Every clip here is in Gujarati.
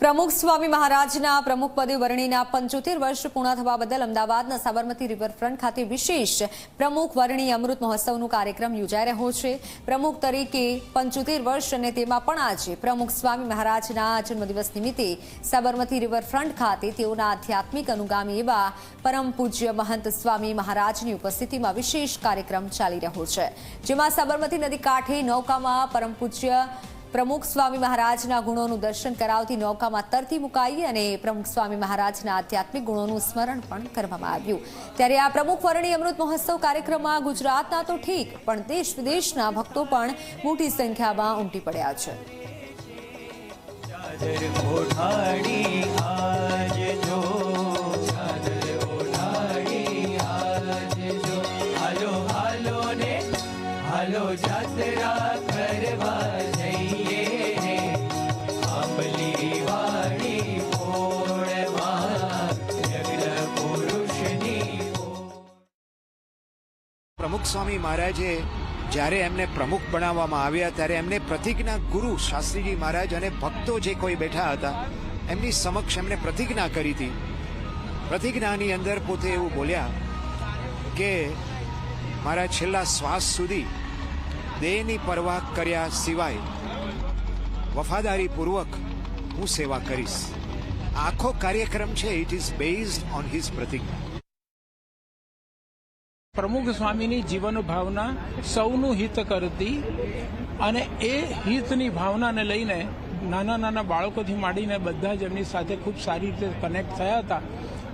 પ્રમુખ સ્વામી મહારાજના પ્રમુખ પદે વરણીના પંચોતેર વર્ષ પૂર્ણ થવા બદલ અમદાવાદના સાબરમતી રિવરફ્રન્ટ ખાતે વિશેષ પ્રમુખ વરણી અમૃત મહોત્સવનો કાર્યક્રમ યોજાઈ રહ્યો છે. પ્રમુખ તરીકે પંચોતેર વર્ષ અને તેમાં પણ આજે પ્રમુખ સ્વામી મહારાજના જન્મદિવસ નિમિત્તે સાબરમતી રિવરફ્રન્ટ ખાતે તેઓના આધ્યાત્મિક અનુગામી એવા પરમ પૂજ્ય મહંત સ્વામી મહારાજની ઉપસ્થિતિમાં વિશેષ કાર્યક્રમ ચાલી રહ્યો છે. જેમાં સાબરમતી નદી કાંઠે નૌકામાં પરમ પૂજ્ય પ્રમુખ સ્વામી મહારાજના ગુણોનું દર્શન કરાવતી નૌકામાં તરતી મુકાઈ અને પ્રમુખ સ્વામી મહારાજના આધ્યાત્મિક ગુણોનું સ્મરણ પણ કરવામાં આવ્યું. ત્યારે આ પ્રમુખ વર્ણી અમૃત મહોત્સવ કાર્યક્રમમાં ગુજરાતના તો ઠીક, પણ દેશ વિદેશના ભક્તો પણ મોટી સંખ્યામાં ઉમટી પડ્યા છે. હાલો જાત્રા કરવા જઈએ રે આંબલી. પ્રમુખ સ્વામી મહારાજે જ્યારે એમને પ્રમુખ બનાવવામાં આવ્યા ત્યારે એમને પ્રતિજ્ઞા ગુરુ શાસ્ત્રીજી મહારાજ અને ભક્તો જે કોઈ બેઠા હતા, એમની સમક્ષ એમને પ્રતિજ્ઞા કરી હતી પ્રતિજ્ઞાની અંદર પોતે એવું બોલ્યા કે, મારા છેલ્લા શ્વાસ સુધી દેહની પરવાહ કર્યા સિવાય વફાદારીપૂર્વક હું સેવા કરીશ. આખો કાર્યક્રમ છે it is based on his પ્રતિજ્ઞા. પ્રમુખ સ્વામીની જીવન ભાવના સૌનું હિત કરતી અને એ હિતની ભાવનાને લઈને નાના નાના બાળકોથી માંડીને બધા જ એમની સાથે ખૂબ સારી રીતે કનેક્ટ થયા હતા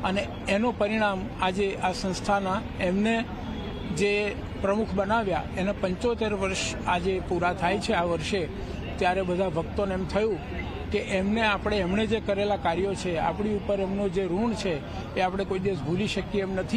અને એનું પરિણામ આજે આ સંસ્થાના એમને જે પ્રમુખ બનાવ્યા, એના પંચોતેર વર્ષ આજે પૂરા થાય છે આ વર્ષે, ત્યારે બધા ભક્તોને એમ થયું કે એમને આપણે એમણે જે કરેલા કાર્યો છે, આપણી ઉપર એમનું જે ઋણ છે, એ આપણે કોઈ દિવસ ભૂલી શકીએ એમ નથી.